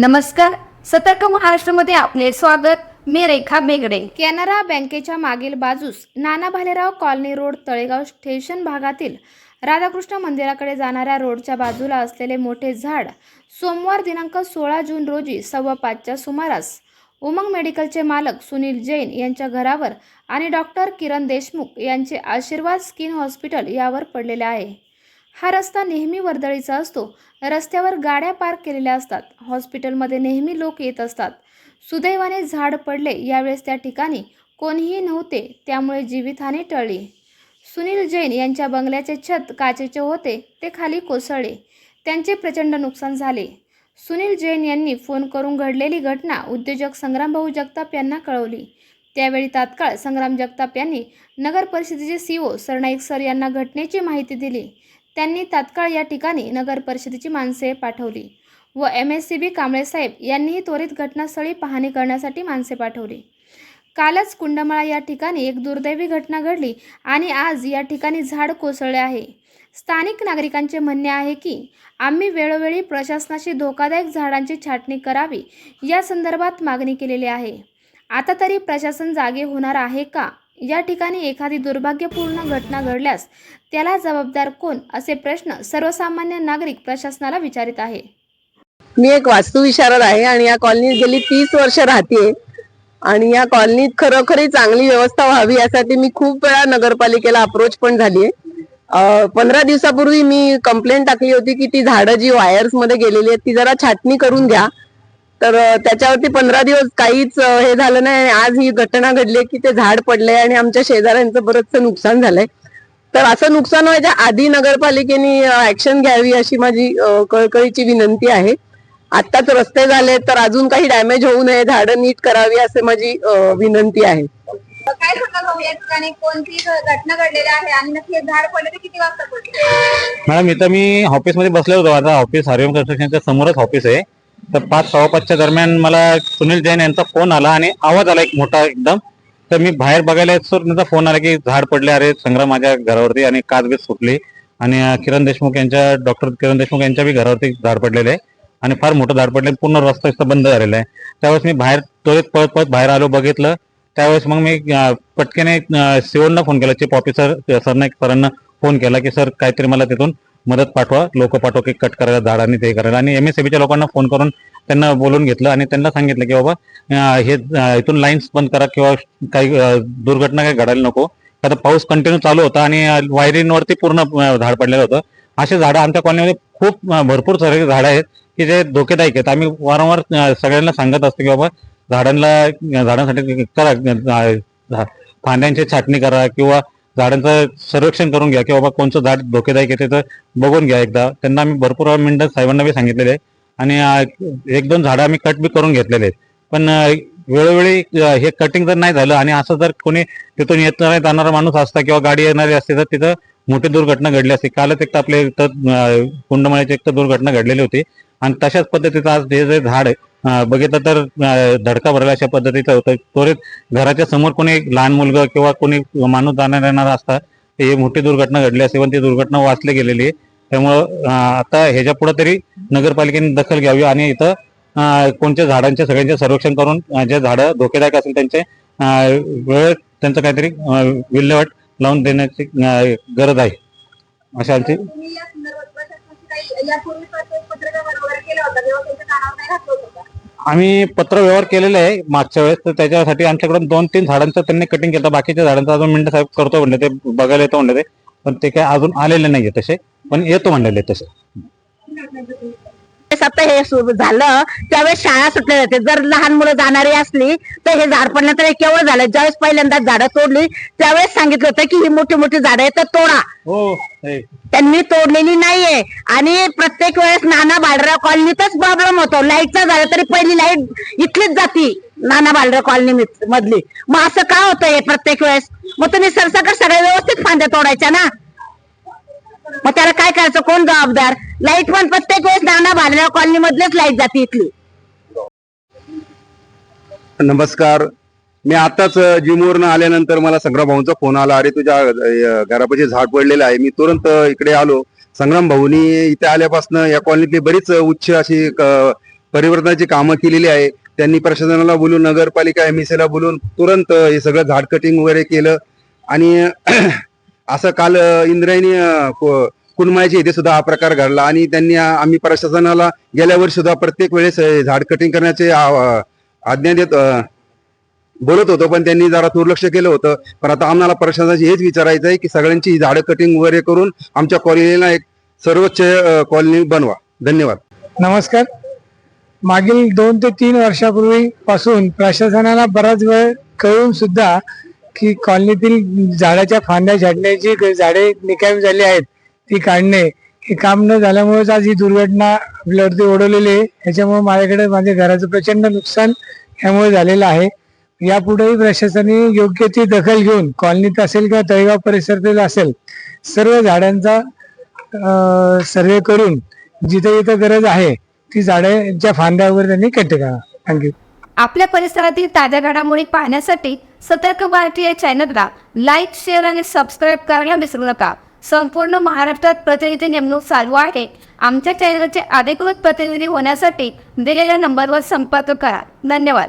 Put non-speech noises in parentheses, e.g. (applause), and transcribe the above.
नमस्कार. सतर्क महाराष्ट्रामध्ये आपले स्वागत. मी रेखा बेगडे. कॅनरा बँकेच्या मागील बाजूस Nana Bhalerao colony road Talegaon station भागातील राधाकृष्ण मंदिराकडे जाणाऱ्या रोडच्या बाजूला असलेले मोठे झाड सोमवार दिनांक सोळा जून रोजी सव्वा पाचच्या सुमारास उमंग मेडिकलचे मालक सुनील जैन यांच्या घरावर आणि डॉक्टर किरण देशमुख यांचे आशीर्वाद स्किन हॉस्पिटल यावर पडलेले आहे. हा रस्ता नेहमी वर्दळीचा असतो. रस्त्यावर गाड्या पार्क केलेल्या असतात. हॉस्पिटलमध्ये नेहमी लोक येत असतात. सुदैवाने झाड पडले यावेळेस त्या ठिकाणी कोणीही नव्हते त्यामुळे जीवितहानी टळली. सुनील जैन यांच्या बंगल्याचे छत काचेचे होते ते खाली कोसळले. त्यांचे प्रचंड नुकसान झाले. सुनील जैन यांनी फोन करून घडलेली घटना उद्योजक संग्रामभाऊ जगताप यांना कळवली. त्यावेळी तात्काळ संग्राम जगताप यांनी नगर परिषदेचे सीओ सरनाईक सर यांना घटनेची माहिती दिली. त्यांनी तात्काळ या ठिकाणी नगर परिषदेची माणसे पाठवली व एम एस सी बी कांबळेसाहेब यांनीही त्वरित घटनास्थळी पाहणी करण्यासाठी माणसे पाठवली. कालच कुंडमाळा या ठिकाणी एक दुर्दैवी घटना घडली आणि आज या ठिकाणी झाड कोसळले आहे. स्थानिक नागरिकांचे म्हणणे आहे की आम्ही वेळोवेळी प्रशासनाशी धोकादायक झाडांची छाटणी करावी या संदर्भात मागणी केलेली आहे. आता तरी प्रशासन जागे होणार आहे का? या ठिकाणी एखादी दुर्भाग्यपूर्ण घटना घडल्यास त्याला जबाबदार कोण असे प्रश्न सर्वसामान्य नागरिक प्रशासनाला विचारित आहे. मी एक वास्तुविशारद आहे आणि या कॉलनीत गेली तीस वर्ष राहते आणि या कॉलनीत खरोखरी चांगली व्यवस्था व्हावी यासाठी मी खूप वेळा नगरपालिकेला अप्रोच पण झालीये. पंधरा दिवसापूर्वी मी कंप्लेंट टाकली होती की ती झाडं जी वायर्समध्ये गेलेली आहेत ती जरा छाटणी करून घ्या तर त्याच्यावरती पंधरा दिवस काहीच हे झालं नाही आज ही घटना घडली की ते झाड पडले आणि आमच्या शेजाऱ्यांचं बरंचसं नुकसान झालंय. तर असं नुकसान व्हायच्या आधी नगरपालिकेने ऍक्शन घ्यावी अशी माझी कळकळीची विनंती आहे. आत्ताच रस्ते झाले तर अजून काही डॅमेज होऊ नये झाडं नीट करावी असे माझी विनंती आहे. काय सांगाल भाऊ या ठिकाणी कोणती घटना घडलेली आहे आणि नक्की हे झाड पडले किती वाजता पडले? मॅडम इथं मी ऑफिसमध्ये बसलो होतो. आता ऑफिस हरिओम कन्स्ट्रक्शनच्या समोरच ऑफिस आहे. तर पाच सव्वा पाचच्या दरम्यान मला सुनील जैन यांचा फोन आला आणि आवाज आला एक मोठा एकदम. तर मी बाहेर बघायला येत त्यांचा फोन आला की झाड पडले अरे संग्राम माझ्या घरावरती आणि काचबीज सुटली. आणि किरण देशमुख यांच्या डॉक्टर किरण देशमुख यांच्या बी घरावरती झाड पडलेले आहे. आणि फार मोठं झाड पडले पूर्ण रस्ता इथं बंद झालेला आहे. त्यावेळेस मी बाहेर त्वरित पळत पळत बाहेर आलो बघितलं. त्यावेळेस मग मी पटक्याने पटकन सिओनला फोन केला चीफ ऑफिसर सरनाईक सरांना फोन केला की सर काहीतरी मला तिथून मदत पाठवा लोक पाठवा की कट करायला झाडांनी ते करायला. आणि एम एस लोकांना फोन करून त्यांना बोलून घेतलं आणि त्यांना सांगितलं की बाबा हे इथून लाईन्स बंद करा किंवा काही दुर्घटना काही घडायला नको. आता पाऊस कंटिन्यू चालू होता आणि वायरींवरती पूर्ण झाड पडलेलं होतं. असे झाडं आमच्या कॉलनीमध्ये खूप भरपूर सारे झाडं आहेत की जे धोकेदायक आहेत. आम्ही वारंवार सगळ्यांना सांगत असतो की बाबा झाडांना झाडांसाठी करा झा- फांद्यांची छाटणी करा किंवा झाडांचं सर्वेक्षण करून घ्या की बाबा कोणतं झाड धोकेदायक आहे तर बघून घ्या एकदा. त्यांना आम्ही भरपूर मिनटं साहेबांना बी सांगितलेले आहे आणि एक दोन झाडं आम्ही कट बी करून घेतलेले आहेत. पण वेळोवेळी हे कटिंग जर नाही झालं आणि असं जर कोणी तिथून येत नाही जाणारा माणूस असता किंवा गाडी येणारी असते तर तिथं मोठी दुर्घटना घडली असते. कालच एक तर आपल्या इथं कुंडमाळ्याची एक तर दुर्घटना घडलेली होती. आणि तशाच पद्धतीचं आज हे जे झाड आहे बघितलं तर धडका भरला अशा पद्धतीचं होतं. त्वरित घराच्या समोर कोणी लहान मुलगा किंवा कोणी माणूस जाणार येणार असता हे मोठी दुर्घटना घडली असते पण ती दुर्घटना वाचली गेलेली आहे. त्यामुळं आता ह्याच्या पुढे तरी नगरपालिकेने दखल घ्यावी आणि इथं कोणत्या झाडांचे सगळ्यांचे सर्वेक्षण करून जे झाडं धोकेदायक असेल त्यांचे वेळ वेळेत त्यांचं काहीतरी विल्हेवाट लावून देण्याची गरज आहे. अशा आमची तुम्ही या संदर्भात प्रशासनाशी काही यापूर्वी पत्रव्यवहार वगैरे केला होता तेव्हा त्यांच्या कानावर काय घातलं होतं का? आम्ही पत्र व्यवहार केलेले आहे मागच्या वेळेस तर त्याच्यासाठी आमच्याकडून दोन तीन झाडांचं त्यांनी कटिंग केलं बाकीच्या झाडांचं अजून मिनिट साहेब करतो म्हणले ते बघायला येतो म्हणले ते पण ते काय अजून आलेले नाहीये तसे पण येतो म्हणलेले तसे. हे सुरू झालं त्यावेळेस शाळा सुटल्या जाते. जर लहान मुलं जाणारी असली तर हे झाड पडलं तर हे केवळ झालं? ज्यावेळेस पहिल्यांदा झाडं तोडली त्यावेळेस सांगितलं होतं की ही मोठी मोठी झाडं आहेत तर तोडा. हो. त्यांनी तोडलेली नाहीये. आणि प्रत्येक वेळेस नाना बालरा कॉलनीतच प्रॉब्लेम होतो. लाईटचा झाला तरी पहिली लाइट इथलीच जाती नाना बालरा कॉलनी मधली. मग असं का होतं हे प्रत्येक वेळेस? मग तुम्ही सरसकट सगळ्या व्यवस्थित फांद्या तोडायच्या ना? मग त्याला काय करायचं? कोण जबाबदार? लाइट पण प्रत्येक वेळेस नाना बालरा कॉलनी मधलेच लाइट जाते इथली. नमस्कार. मी आताच जिमवरून आल्यानंतर मला संग्राम भाऊंचा फोन आला अरे तुझ्या घरापाशी झाड पडलेलं आहे. मी तुरंत इकडे आलो. संग्राम भाऊनी इथे आल्यापासून या कॉलनीतली बरीच उच्च अशी परिवर्तनाची कामं केलेली आहे. त्यांनी प्रशासनाला बोलून नगरपालिका एम ला बोलून तुरंत हे सगळं झाड कटिंग वगैरे केलं. आणि (clears throat) असं काल इंद्रायणी अ, इथे सुद्धा हा प्रकार घडला. आणि त्यांनी आम्ही प्रशासनाला गेल्या वर्षी सुद्धा प्रत्येक वेळेस झाड कटिंग करण्याचे आ- आज्ञा देत बोलत होतो पण त्यांनी जरा दुर्लक्ष केलं होतं. पण आता आम्हाला प्रशासनाची हेच विचारायचं आहे की सगळ्यांची झाडं कटिंग वगैरे करून आमच्या कॉलनीला एक सर्वोच्च कॉलनी बनवा. धन्यवाद. नमस्कार. मागील दोन ते तीन वर्षापूर्वी पासून प्रशासनाला बराच वेळ कळून सुद्धा की कॉलनीतील झाडाच्या फांद्या झाडण्याची झाडे निकामी झाली आहेत. ती काढणे हे काम न झाल्यामुळेच आज ही दुर्घटना आपल्यावरती ओढवलेली आहे. याच्यामुळे माझ्याकडे माझ्या घराचं प्रचंड नुकसान यामुळे झालेलं आहे. यापुढेही प्रशासनाने योग्य ती दखल घेऊन कॉलनीत असेल किंवा तळेगाव परिसरातील असेल सर्व झाडांचा सर्वे करून जिथे जिथे गरज आहे ती झाडांच्या फांद्यावर त्यांनी कट करा. थँक्यू आपल्या परिसरातील ताज्या घडामोडी पाहण्यासाठी सतर्क भारती या चॅनलला लाईक शेअर आणि सबस्क्राईब करायला विसरू नका. संपूर्ण महाराष्ट्रात प्रतिनिधी नेमणूक चालू आहे. आमच्या चॅनलचे अधिकृत प्रतिनिधी होण्यासाठी दिलेल्या नंबरवर संपर्क करा. धन्यवाद.